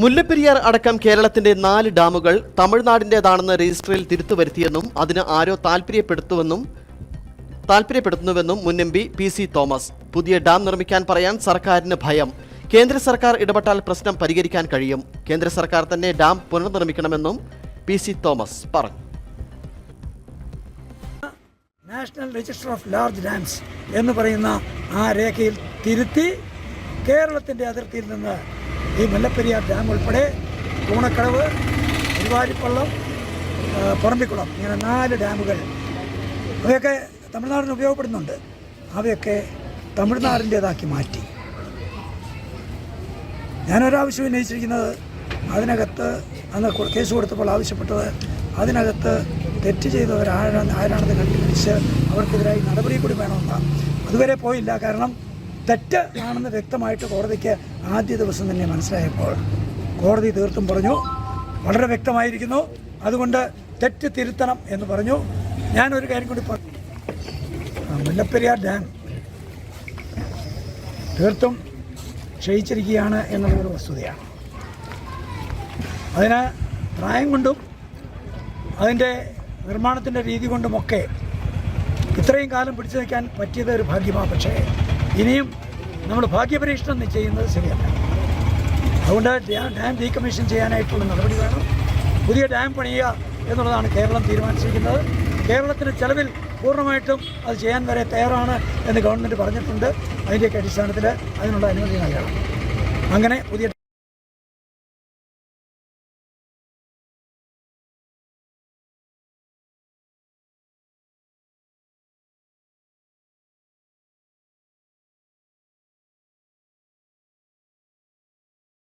മുല്ലപ്പെരിയാർ അടക്കം കേരളത്തിന്റെ നാല് ഡാമുകൾ തമിഴ്നാടിന്റേതാണെന്ന് രജിസ്റ്ററിൽ തിരുത്തു വരുത്തിയെന്നും അതിന് ആരോ താൽപര്യപ്പെടുത്തുവെന്നും താൽപര്യപ്പെടുത്തുന്നുവെന്നും മുൻ M P P C Thomas. പുതിയ ഡാം നിർമ്മിക്കാൻ പറയാൻ സർക്കാരിന് ഭയം. കേന്ദ്ര സർക്കാർ ഇടപെട്ടാൽ പ്രശ്നം പരിഹരിക്കാൻ കഴിയും. കേന്ദ്ര സർക്കാർ തന്നെ ഡാം പുനർനിർമ്മിക്കണമെന്നും പി സി തോമസ് പറഞ്ഞു. National register of large dams എന്ന് പറയുന്ന ആ രേഖയിൽ തിരുത്തി കേരളത്തിന്റെ അതിർത്തിയിൽ നിന്ന് ഈ മുല്ലപ്പെരിയാർ ഡാം ഉൾപ്പെടെ കൂണക്കടവ് തിരുവാരിപ്പള്ളം പറമ്പിക്കുളം ഇങ്ങനെ നാല് ഡാമുകൾ. അവയൊക്കെ തമിഴ്നാടിന് ഉപയോഗപ്പെടുന്നുണ്ട്. അവയൊക്കെ തമിഴ്നാടിന്റേതാക്കി മാറ്റി. ഞാനൊരാവശ്യം ഉന്നയിച്ചിരിക്കുന്നത് അതിനകത്ത് അന്ന് കേസ് കൊടുത്തപ്പോൾ ആവശ്യപ്പെട്ടത് അതിനകത്ത് തെറ്റ് ചെയ്തവർ ആരാണ് ആരാണെന്ന് കണ്ടുപിടിച്ച് അവർക്കെതിരായി നടപടി കൂടി വേണമെന്നാണ്. അതുവരെ പോയില്ല. കാരണം തെറ്റ് ആണെന്ന് വ്യക്തമായിട്ട് കോടതിക്ക് ആദ്യ ദിവസം തന്നെ മനസ്സിലായപ്പോൾ കോടതി തീർത്തും പറഞ്ഞു വളരെ വ്യക്തമായിരിക്കുന്നു. അതുകൊണ്ട് തെറ്റ് തിരുത്തണം എന്ന് പറഞ്ഞു. ഞാനൊരു കാര്യം കൂടി പറഞ്ഞു മുല്ലപ്പെരിയാർ ഡാം തീർത്തും ക്ഷയിച്ചിരിക്കുകയാണ് എന്നുള്ളൊരു വസ്തുതയാണ്. അതിന് പ്രായം കൊണ്ടും അതിന്റെ നിർമ്മാണത്തിന്റെ രീതി കൊണ്ടുമൊക്കെ ഇത്രയും കാലം പിടിച്ചു നിൽക്കാൻ പറ്റിയത് ഒരു ഭാഗ്യമാണ് പക്ഷേ ഇനിയും നമ്മൾ ഭാഗ്യപരീക്ഷണം ചെയ്യുന്നത് ശരിയല്ല. അതുകൊണ്ട് ഡാം ഡീകമ്മീഷൻ ചെയ്യാനായിട്ടുള്ള നടപടി വേണം. പുതിയ ഡാം പണിയുക എന്നുള്ളതാണ് കേരളം തീരുമാനിച്ചിരിക്കുന്നത്. കേരളത്തിന് ചെലവിൽ പൂർണമായിട്ടും അത് ചെയ്യാൻ വരെ തയ്യാറാണ് എന്ന് ഗവൺമെന്റ് പറഞ്ഞിട്ടുണ്ട്. അതിന്റെയൊക്കെ അടിസ്ഥാനത്തിൽ അതിനുള്ള അനുമതി നൽകണം. അങ്ങനെ പുതിയ